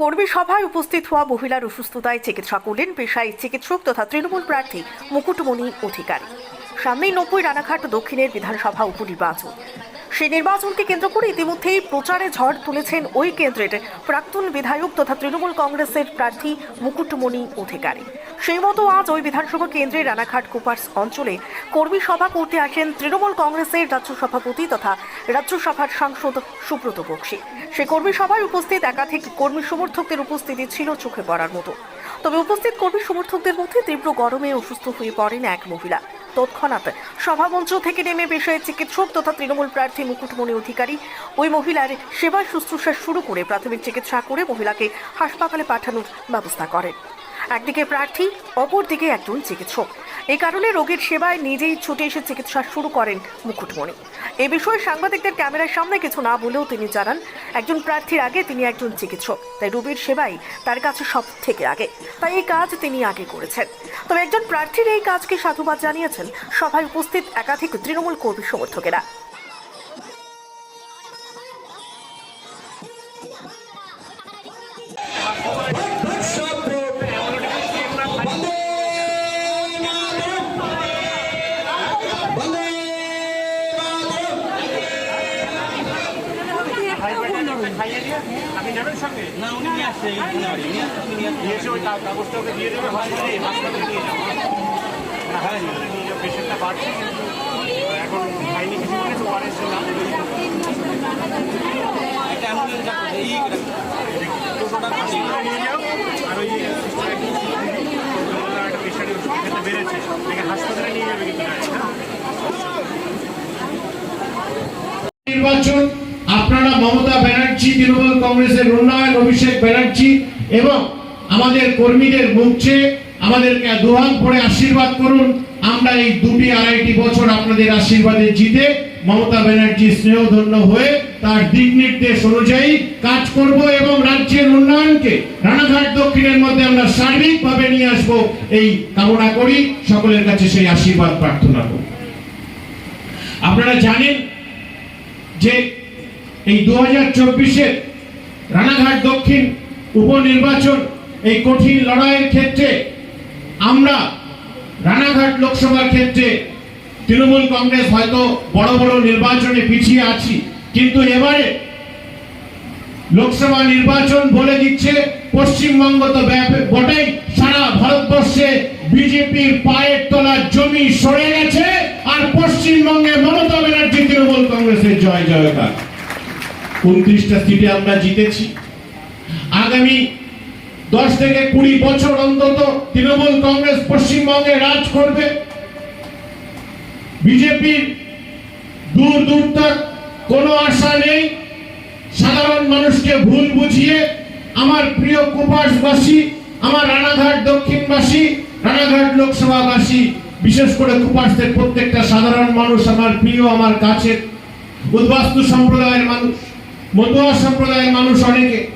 কর্মী সভায় উপস্থিত হওয়া মহিলার অসুস্থতায় চিকিৎসা করলেন পেশায় চিকিৎসক তথা তৃণমূল প্রার্থী মুকুটমণি অধিকারী। সামনেই নব্বই রানাঘাট দক্ষিণের বিধানসভা উপনির্বাচন। সেই নির্বাচনকে কেন্দ্র করে ইতিমধ্যেই প্রচারে ঝড় তুলেছেন ওই কেন্দ্রের প্রাক্তন বিধায়ক তথা তৃণমূল কংগ্রেসের প্রার্থী মুকুটমণি অধিকারী। সেই মতো আজ ওই বিধানসভা কেন্দ্রের রানাঘাট কুপার্স অঞ্চলে কর্মী সভা করতে আসেন তৃণমূল কংগ্রেসের রাজ্য সভাপতি তথা রাজ্যসভার সাংসদ সুব্রত বক্সী। সে কর্মী সভায় উপস্থিত একাধিক কর্মী সমর্থকদের উপস্থিতি ছিল চোখে পড়ার মতো। তবে উপস্থিত কর্মী সমর্থকদের মধ্যে তীব্র গরমে অসুস্থ হয়ে পড়েন এক মহিলা। তৎক্ষণাৎ সভামঞ্চ থেকে নেমে বিষয়ে চিকিৎসক তথা তৃণমূল প্রার্থী মুকুটমণি অধিকারী, ওই মহিলার সেবা শুশ্রূষা শুরু করে প্রাথমিক চিকিৎসা করে মহিলাকে হাসপাতালে পাঠানোর ব্যবস্থা করেন। একদিকে প্রার্থী, অপরদিকে একজন চিকিৎসক। এই কারণে রোগীর সেবায় নিজেই ছুটে এসে চিকিৎসা শুরু করেন মুকুটমণি। এ বিষয়ে সাংবাদিকদের ক্যামেরার সামনে কিছু না বলেও তিনি জানান, একজন প্রার্থীর আগে তিনি একজন চিকিৎসক, তাই রোগীর সেবাই তার কাছে সব থেকে আগে। তাই এই কাজ তিনি আগে করেছেন। তবে একজন প্রার্থীর এই কাজকে সাধুবাদ জানিয়েছেন সভায় উপস্থিত একাধিক তৃণমূল কর্মী সমর্থকেরা। উনি নিয়ে আসছে নিয়ে হ্যাঁ পেশেন্টটা বাড়ছে এখন খাইনি কিছু কিছু পারেছে না একটা অ্যাম্বুলেন্স এই করে। টোটোটা নিয়ে যাও আর ওই একটু পেশেন্টের খেতে নিয়ে যাবে নির্বাচন আপনারা মমতা ব্যানার্জি, তৃণমূল কংগ্রেসের উন্নয়ন, অভিষেক ব্যানার্জি এবং আমাদের কর্মীদের মুখে আমাদেরকে দুহাত পড়ে আশীর্বাদ করুন। আমরা এই দুটি আড়াইটি বছর আপনাদের আশীর্বাদে জিতে মমতা ব্যানার্জি স্নেহধন্য হয়ে তার দিক নির্দেশ অনুযায়ী কাজ করব এবং রাজ্যের উন্নয়নকে রানাঘাট দক্ষিণের মধ্যে আমরা সার্বিকভাবে নিয়ে আসব এই কামনা করি। সকলের কাছে সেই আশীর্বাদ প্রার্থনা করি আপনারা জানেন যে এই দু হাজার চব্বিশের রানাঘাট দক্ষিণ উপনির্বাচন, এই কঠিন লড়াইয়ের ক্ষেত্রে আমরা রানাঘাট লোকসভার ক্ষেত্রে তৃণমূল কংগ্রেস হয়তো বড় বড় নির্বাচনে পিছিয়ে আছি, কিন্তু এবারে লোকসভা নির্বাচন বলে দিচ্ছে পশ্চিমবঙ্গ তো বটেই, সারা ভারতবর্ষে বিজেপির পায়ের তলার জমি সরে গেছে, আর পশ্চিমবঙ্গে মমতা ব্যানার্জি তৃণমূল কংগ্রেসের জয় জয়কার উনত্রিশটা সিটে আমরা জিতেছি। আগামী দশ থেকে কুড়ি বছর অন্তত তৃণমূল কংগ্রেস পশ্চিমবঙ্গে রাজ করবে। বিজেপির দূর দূর তক কোনো আশা নেই। সাধারণ মানুষকে ভুল বুঝিয়ে আমার প্রিয় কুপাসবাসী আমার রানাঘাট দক্ষিণবাসী, রানাঘাট লোকসভাবাসী, বিশেষ করে কুপাসদের প্রত্যেকটা সাধারণ মানুষ, আমার প্রিয়, আমার কাছের উদ্বাস্তু সম্প্রদায়ের মানুষ মতুয়া সম্প্রদায়ের মানুষ অনেকে।